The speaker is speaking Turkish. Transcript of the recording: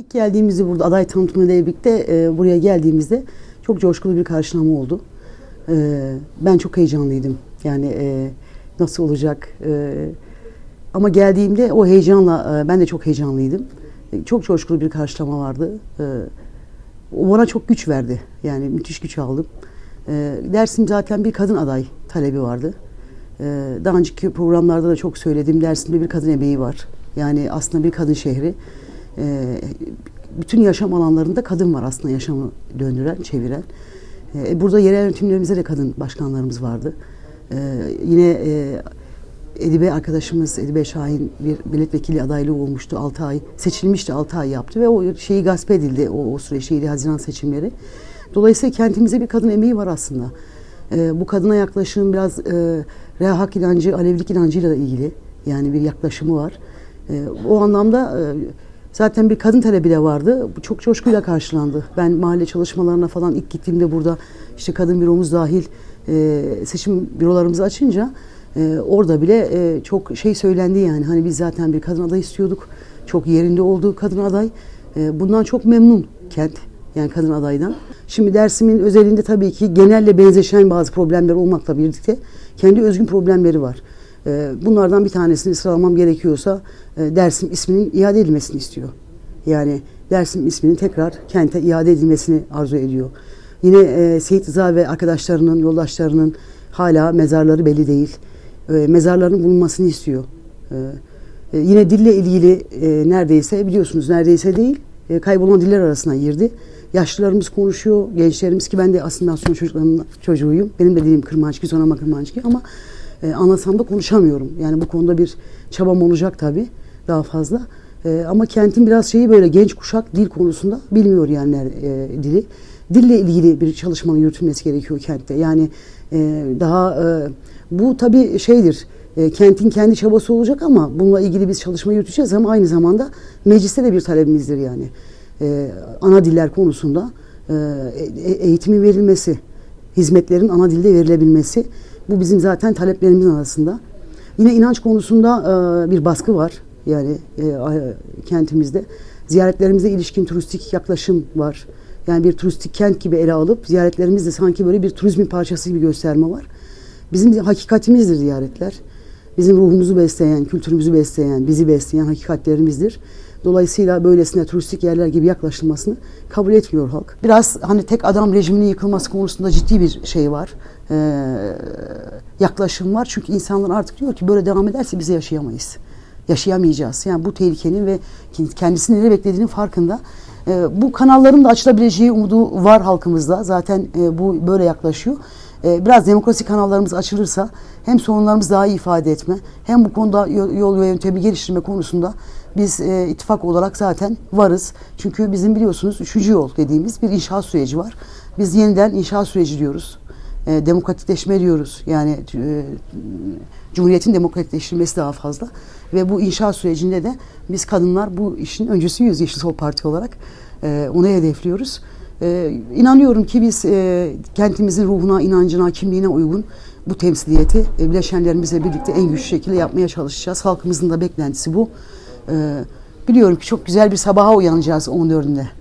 İlk geldiğimizde burada aday tanıtımıyla birlikte e, buraya geldiğimizde çok coşkulu bir karşılama oldu. E, ben çok heyecanlıydım. Yani e, nasıl olacak? E, ama geldiğimde o heyecanla e, ben de çok heyecanlıydım. E, çok coşkulu bir karşılama vardı. E, o bana çok güç verdi. Yani müthiş güç aldım. E, Dersim zaten bir kadın aday talebi vardı. E, daha önceki programlarda da çok söyledim. Dersim'de bir kadın emeği var. Yani aslında bir kadın şehri. E, bütün yaşam alanlarında kadın var aslında yaşamı döndüren, çeviren. E, burada yerel yönetimlerimizde de kadın başkanlarımız vardı. E, yine e, Edibe arkadaşımız Edibe Şahin bir milletvekili adaylığı olmuştu 6 ay. Seçilmişti 6 ay yaptı ve o şeyi gasp edildi o, o süreç 7 Haziran seçimleri. Dolayısıyla kentimizde bir kadın emeği var aslında. E, bu kadına yaklaşım biraz e, Reha inancı, Alevilik inancıyla da ilgili. Yani bir yaklaşımı var. E, o anlamda e, zaten bir kadın talebi de vardı. Bu çok coşkuyla karşılandı. Ben mahalle çalışmalarına falan ilk gittiğimde burada işte kadın büromuz dahil e, seçim bürolarımızı açınca e, orada bile e, çok şey söylendi yani. Hani biz zaten bir kadın aday istiyorduk. Çok yerinde olduğu kadın aday. E, bundan çok memnun kent. Yani kadın adaydan. Şimdi Dersim'in özelinde tabii ki genelle benzeşen bazı problemler olmakla birlikte kendi özgün problemleri var. E, bunlardan bir tanesini sıralamam gerekiyorsa e, Dersim isminin iade edilmesini istiyor. Yani Dersim isminin tekrar kente iade edilmesini arzu ediyor. Yine e, Seyit Rıza ve arkadaşlarının, yoldaşlarının hala mezarları belli değil. E, mezarlarının bulunmasını istiyor. E, e, yine dille ilgili e, neredeyse biliyorsunuz neredeyse değil e, kaybolan diller arasına girdi. Yaşlılarımız konuşuyor, gençlerimiz ki ben de asimilasyon çocuklarının çocuğuyum. Benim de dilim Kırmançki, Zonama Kırmançki ama e, anlasam da konuşamıyorum. Yani bu konuda bir çabam olacak tabii daha fazla. E, ama kentin biraz şeyi böyle genç kuşak dil konusunda bilmiyor yani e, dili. Dille ilgili bir çalışmanın yürütülmesi gerekiyor kentte. Yani e, daha e, bu tabii şeydir. E, kentin kendi çabası olacak ama bununla ilgili biz çalışma yürüteceğiz ama aynı zamanda mecliste de bir talebimizdir yani. E, ana diller konusunda e, e- eğitimin verilmesi, hizmetlerin ana dilde verilebilmesi bu bizim zaten taleplerimizin arasında. Yine inanç konusunda e, bir baskı var yani e, kentimizde. Ziyaretlerimize ilişkin turistik yaklaşım var. Yani bir turistik kent gibi ele alıp ziyaretlerimizde sanki böyle bir turizmin parçası gibi gösterme var. Bizim hakikatimizdir ziyaretler. Bizim ruhumuzu besleyen, kültürümüzü besleyen, bizi besleyen hakikatlerimizdir. Dolayısıyla böylesine turistik yerler gibi yaklaşılmasını kabul etmiyor halk. Biraz hani tek adam rejiminin yıkılması konusunda ciddi bir şey var. Ee, yaklaşım var. Çünkü insanlar artık diyor ki böyle devam ederse biz yaşayamayız. Yaşayamayacağız. Yani bu tehlikenin ve kendisini ne beklediğinin farkında. Ee, bu kanalların da açılabileceği umudu var halkımızda. Zaten e, bu böyle yaklaşıyor. Ee, biraz demokrasi kanallarımız açılırsa hem sorunlarımızı daha iyi ifade etme hem bu konuda yol, ve yöntemi geliştirme konusunda biz e, ittifak olarak zaten varız. Çünkü bizim biliyorsunuz üçüncü yol dediğimiz bir inşaat süreci var. Biz yeniden inşaat süreci diyoruz. E, demokratikleşme diyoruz. Yani e, Cumhuriyetin demokratikleştirilmesi daha fazla. Ve bu inşaat sürecinde de biz kadınlar bu işin öncüsüyüz Yeşil Sol Parti olarak. E, onu hedefliyoruz. E, inanıyorum ki biz e, kentimizin ruhuna, inancına, kimliğine uygun bu temsiliyeti e, bileşenlerimizle birlikte en güçlü şekilde yapmaya çalışacağız. Halkımızın da beklentisi bu. E, biliyorum ki çok güzel bir sabaha uyanacağız 14'ünde.